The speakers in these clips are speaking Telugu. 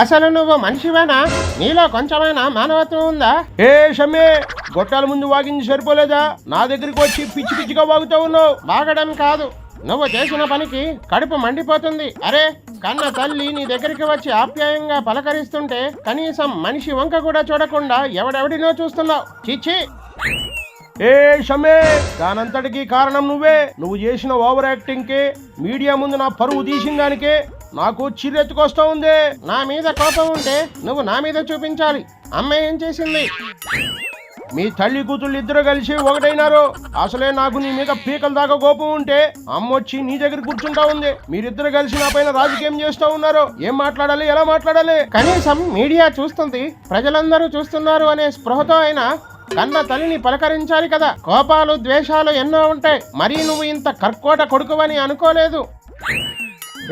అసలు నువ్వు మనిషివేనా? నీలో కొంచెమైనా మానవత్వం ఉందా? ఏ షమ్మే గొట్టాల ముందు వాగింది సరిపోలేదా? నా దగ్గరికి వచ్చి పిచ్చి పిచ్చిగా వాగుతూ ఉన్నావు. బాగడం కాదు. నువ్వు చేసిన పనికి కడుపు మండిపోతుంది. అరే కన్న తల్లి నీ దగ్గరికి వచ్చి ఆప్యాయంగా పలకరిస్తుంటే కనీసం మనిషి వంక కూడా చూడకుండా ఎవడెవడినో చూస్తున్నావు. చిచ్చి ఏ షమ్మే దానంతటికి కారణం నువ్వే. నువ్వు చేసిన ఓవర్ యాక్టింగ్కి మీడియా ముందు నా పరువు తీసిన దానికే నాకు చిరెత్తుకొస్తా ఉంది. నా మీద కోపం ఉంటే నువ్వు నా మీద చూపించాలి. అమ్మ ఏం చేసింది? మీ తల్లి కూతుళ్ళు ఇద్దరు కలిసి ఒకటైనారు. అసలే నాకు నీ మీద పీకల దాకా కోపం ఉంటే అమ్మొచ్చి నీ దగ్గర కూర్చుంటా ఉంది. మీరిద్దరు కలిసి నా పైన రాజకీయం చేస్తూ ఉన్నారు. ఏం మాట్లాడాలి? ఎలా మాట్లాడాలి? కనీసం మీడియా చూస్తుంది ప్రజలందరూ చూస్తున్నారు అనే స్పృహతో అయినా కన్న తల్లిని పలకరించాలి కదా. కోపాలు ద్వేషాలు ఎన్నో ఉంటాయి. మరీ నువ్వు ఇంత కర్కోట కొడుకువని అనుకోలేదు.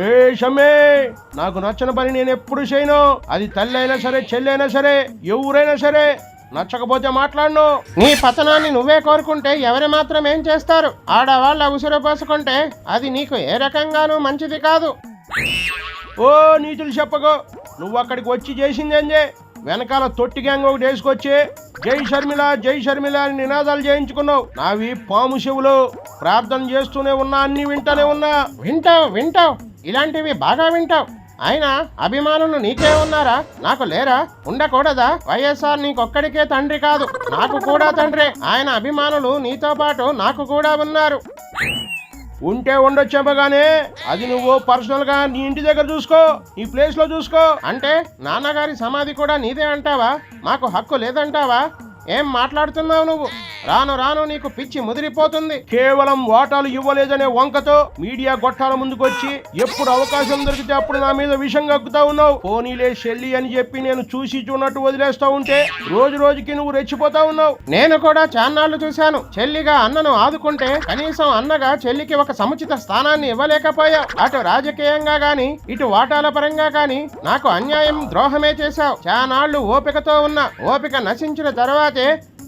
ఏ షమ్మే నాకు నచ్చిన పని నేను ఎప్పుడు చేయను. అది తల్లి అయినా సరే చెల్లి అయినా సరే ఎవరైనా సరే నచ్చకపోతే మాట్లాడను. నీ పతనాన్ని నువ్వే కోరుకుంటే ఎవరి మాత్రం ఏం చేస్తారు? ఆడవాళ్ళ ఉసురు పోసుకుంటే అది నీకు ఏ రకంగానూ మంచిది కాదు. ఓ నీతులు చెప్పకు. నువ్వు అక్కడికి వచ్చి చేసిందేందే వెనకాల తొట్టి గ్యాంగ్ ఒకటి వేసుకొచ్చి జై షర్మిల జై షర్మిల అని నినాదాలు చేయించుకున్నావు. నావి పాము శివులు ప్రార్థన చేస్తూనే ఉన్నా అన్ని వింటానే ఉన్నా. వింటావు వింటావు. ఇలాంటివి బాగా వింటావు. ఆయన అభిమానులు నీకే ఉన్నారా? నాకు లేరా? ఉండకూడదా? వైఎస్ఆర్ నీకొక్కడికే తండ్రి కాదు. నాకు కూడా తండ్రే. ఆయన అభిమానులు నీతో పాటు నాకు కూడా ఉన్నారు. ఉంటే ఉండొచ్చేమగానే అది నువ్వు పర్సనల్గా నీ ఇంటి దగ్గర చూసుకో. నీ ప్లేస్లో చూసుకో. అంటే నాన్నగారి సమాధి కూడా నీదే అంటావా? మాకు హక్కు లేదంటావా? ఏం మాట్లాడుతున్నావు నువ్వు? రాను రాను నీకు పిచ్చి ముదిరిపోతుంది. కేవలం వాటాలు ఇవ్వలేదనే వంకతో మీడియా గొట్టాల ముందుకొచ్చి ఎప్పుడు అవకాశం దొరికితే అప్పుడు నా మీద విషం కక్కుతా ఉన్నావు. పోనీలే షెల్లి అని చెప్పి నేను చూసి చూడట్టు వదిలేస్తా ఉంటే రోజు రోజుకి నువ్వు రెచ్చిపోతా ఉన్నావు. నేను కూడా చాన్నాళ్ళు చూశాను. చెల్లిగా అన్నను ఆదుకుంటే కనీసం అన్నగా చెల్లికి ఒక సముచిత స్థానాన్ని ఇవ్వలేకపోయావు అటు రాజకీయంగా గాని ఇటు వాటాల పరంగా గాని నాకు అన్యాయం ద్రోహమే చేశావు. చానాళ్ళు ఓపికతో ఉన్నా ఓపిక నశించిన తర్వాత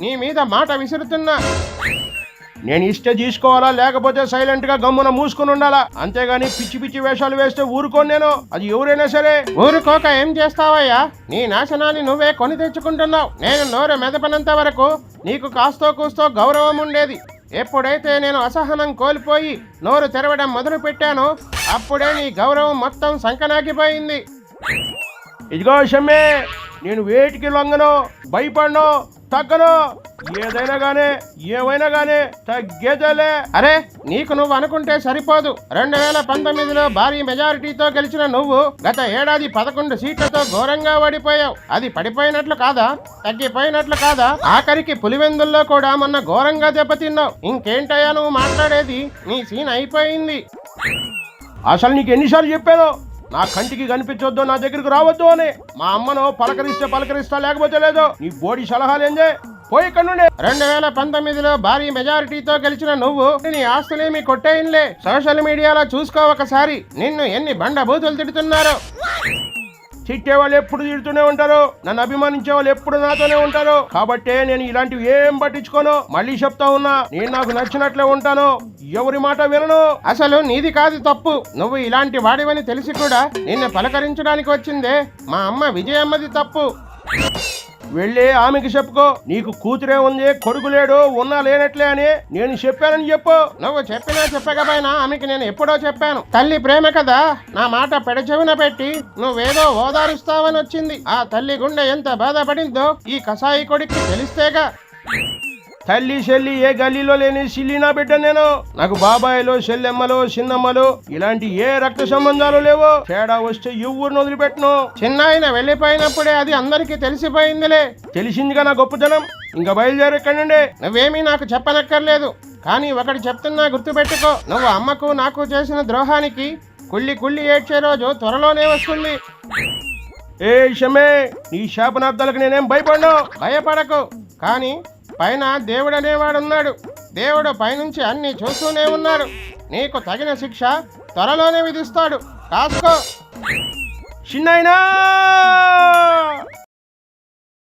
నీ మీద మాట విసురుతున్నా. నేను ఇష్ట తీసుకోవాలా లేకపోతే సైలెంట్గా గమ్మున మూసుకుని ఉండాలా? అంతేగాని పిచ్చి పిచ్చి వేషాలు వేస్తే ఊరుకోను నేను. అది ఎవరైనా సరే. ఊరుకోక ఏం చేస్తావయ్యా? నీ నాశనాన్ని నువ్వే కొని తెచ్చుకుంటున్నావు. నేను నోరు మెదపనంత వరకు నీకు కాస్తో కూస్తో గౌరవం ఉండేది. ఎప్పుడైతే నేను అసహనం కోల్పోయి నోరు తెరవడం మొదలు పెట్టానో అప్పుడే నీ గౌరవం మొత్తం సంకనాగిపోయింది ఇదిగో షమ్మే నేను వేటికి లొంగను భయపడను తగ్గను. ఏదైనా గానే ఏమైనా గానే తగ్గేదలే. అరే నీకు నువ్వు అనుకుంటే సరిపోదు. రెండు వేల పంతొమ్మిదిలో భారీ మెజారిటీతో గెలిచిన నువ్వు గత ఏడాది పదకొండు సీట్లతో ఘోరంగా ఓడిపోయావు. అది పడిపోయినట్లు కాదా? తగ్గిపోయినట్లు కాదా? ఆఖరికి పులివెందుల్లో కూడా మొన్న ఘోరంగా దెబ్బతిన్నావు. ఇంకేంటయ్యా నువ్వు మాట్లాడేది? నీ సీన్ అయిపోయింది. అసలు నీకు ఎన్నిసార్లు చెప్పాను? నా కంటికి కనిపించొద్దు నా దగ్గరికి రావద్దు అని మా అమ్మను పలకరిస్తే పలకరిస్తా లేకపోతే లేదు. నీ బోడి సలహాలేందే పోయి ఇక్కడ రెండు వేల పంతొమ్మిదిలో భారీ మెజారిటీతో గెలిచిన నువ్వు నీ ఆస్తులేమి కొట్టేయన్లే. సోషల్ మీడియాలో చూసుకో ఒకసారి. నిన్ను ఎన్ని బండ బూతులు తిడుతున్నారో? తిట్టే వాళ్ళు ఎప్పుడు తిడుతూనే ఉంటారు? నన్ను అభిమానించే వాళ్ళు ఎప్పుడు నాతోనే ఉంటారు? కాబట్టే నేను ఇలాంటివి ఏం పట్టించుకోను. మళ్ళీ చెప్తా ఉన్నా నేను నాకు నచ్చినట్లే ఉంటాను. ఎవరి మాట వినను. అసలు నీది కాదు తప్పు. నువ్వు ఇలాంటి వాడివని తెలిసి కూడా నిన్ను పలకరించడానికి వచ్చిందే. మా అమ్మ విజయమ్మది తప్పు. వెళ్ళి ఆమెకి చెప్పుకో. నీకు కూతురే ఉంది కొడుకు లేడు ఉన్నా లేనట్లే అని నేను చెప్పానని చెప్పు. నువ్వు చెప్పినా చెప్పకపోయినా ఆమెకి నేను ఎప్పుడో చెప్పాను. తల్లి ప్రేమ కదా నా మాట పెడచెవిన పెట్టి నువ్వేదో ఓదారుస్తావని వచ్చింది. ఆ తల్లి గుండె ఎంత బాధపడిందో ఈ కసాయి కొడుక్కి తెలిస్తేగా. తల్లి చెల్లి ఏ గల్లీలో లేని సిల్లి నా బిడ్డ నేను. నాకు బాబాయిలు చెల్లెమ్మలు చిన్నమ్మలు ఇలాంటి ఏ రక్త సంబంధాలు లేవు. తేడా వస్తే ఎవరిని వదిలిపెట్టను. చిన్నాయన వెళ్ళిపోయినప్పుడే అది అందరికీ తెలిసిపోయిందిలే. తెలిసిందిగా నా గొప్పతనం. ఇంకా బయలుదేరి ఎక్కడండి నువ్వేమీ నాకు చెప్పనక్కర్లేదు. కానీ ఒకటి చెప్తున్నా గుర్తుపెట్టుకో. నువ్వు అమ్మకు నాకు చేసిన ద్రోహానికి కుళ్ళి కుళ్ళి ఏడ్చే రోజు త్వరలోనే వస్తుంది. ఏ షమే నీ శాపనార్థాలకు నేనేం భయపడను? భయపడకు. కానీ పైన దేవుడు అనేవాడున్నాడు దేవుడు పైనుంచి అన్ని చూస్తూనే ఉన్నాడు నీకు తగిన శిక్ష త్వరలోనే విధిస్తాడు. కాసుకో. చిన్నైనా